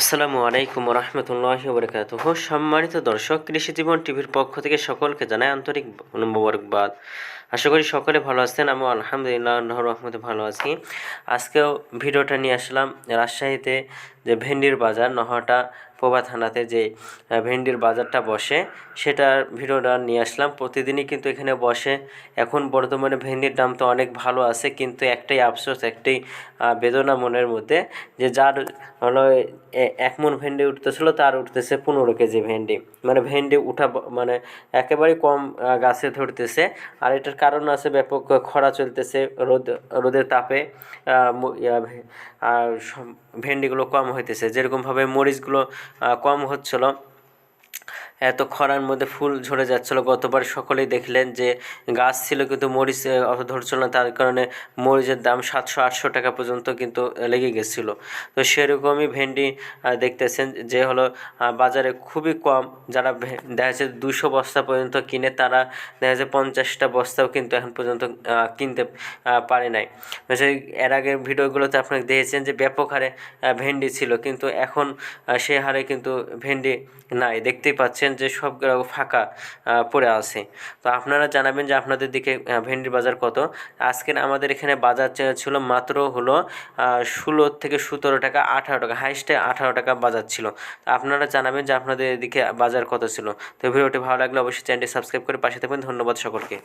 আসসালামু আলাইকুম রহমতুল্লাহ বরকাত সম্মানিত দর্শক, কৃষি জীবন টিভির পক্ষ থেকে সকলকে জানাই আন্তরিক মুবরকবাদ। আশা করি সকলে ভালো আছেন আমি আলহামদুলিল্লাহ রহমতে ভালো আছি। আজকেও ভিডিওটা নিয়ে আসলাম রাজশাহীতে যে ভেন্ডির বাজার, নহাটা পোবা থানাতে যে ভেন্ডির বাজারটা বসে, সেটার ভিডিওটা নিয়ে আসলাম। প্রতিদিনই কিন্তু এখানে বসে। এখন বর্তমানে ভেন্ডির দাম তো অনেক ভালো আছে, কিন্তু একটাই আফসোস, একটাই বেদনা মনের মধ্যে যে যার হলো এক মন ভেন্ডি উঠতেছিল, তার উঠতেছে পনেরো কেজি ভেন্ডি। মানে ভেন্ডি উঠা মানে একেবারে কম গাছে ধরতেছে। আর এটার কারণ আছে ব্যাপক খরা চলতেছে, রোদ, রোদের তাপে আর ভেন্ডিগুলো কম হইতেছে। যেরকমভাবে মরিচগুলো কম হচ্ছিল। এত খরার মধ্যে ফুল ঝরে যাচ্ছিল। গতবার সকলেই দেখলেন যে গাছ ছিল কিন্তু মরিচ ধরছিল না। তার কারণে মরিচের দাম সাতশো, আটশো টাকা পর্যন্ত কিন্তু লেগে গেছিল। তো সেরকমই ভেন্ডি দেখতেছেন যে হলো বাজারে খুবই কম। যারা দেখা যাচ্ছে দুশো বস্তা পর্যন্ত কিনে, তারা দেখা যাচ্ছে পঞ্চাশটা বস্তাও কিন্তু এখন পর্যন্ত কিনতে পারে নাই। সেই, এর আগের ভিডিওগুলোতে আপনারা দেখেছেন যে ব্যাপক হারে ভেন্ডি ছিল। কিন্তু এখন সে হারে কিন্তু ভেন্ডি নাই। দেখতেই পাচ্ছেন যে সব ফাঁকা পড়ে আছে। তো আপনারা জানাবেন যে আপনাদের দিকে ভেন্ডির বাজার কত। আজকের আমাদের এখানে বাজার ছিল মাত্র হলো ষোলো থেকে সতেরো টাকা, আঠারো টাকা হাইস্টে আঠারো টাকা বাজার ছিল। তো আপনারা জানাবেন যে আপনাদের এদিকে বাজার কত ছিল। তো ভিডিওটি ভালো লাগলে অবশ্যই চ্যানেলটি সাবস্ক্রাইব করে পাশে থাকবেন। ধন্যবাদ সকলকে।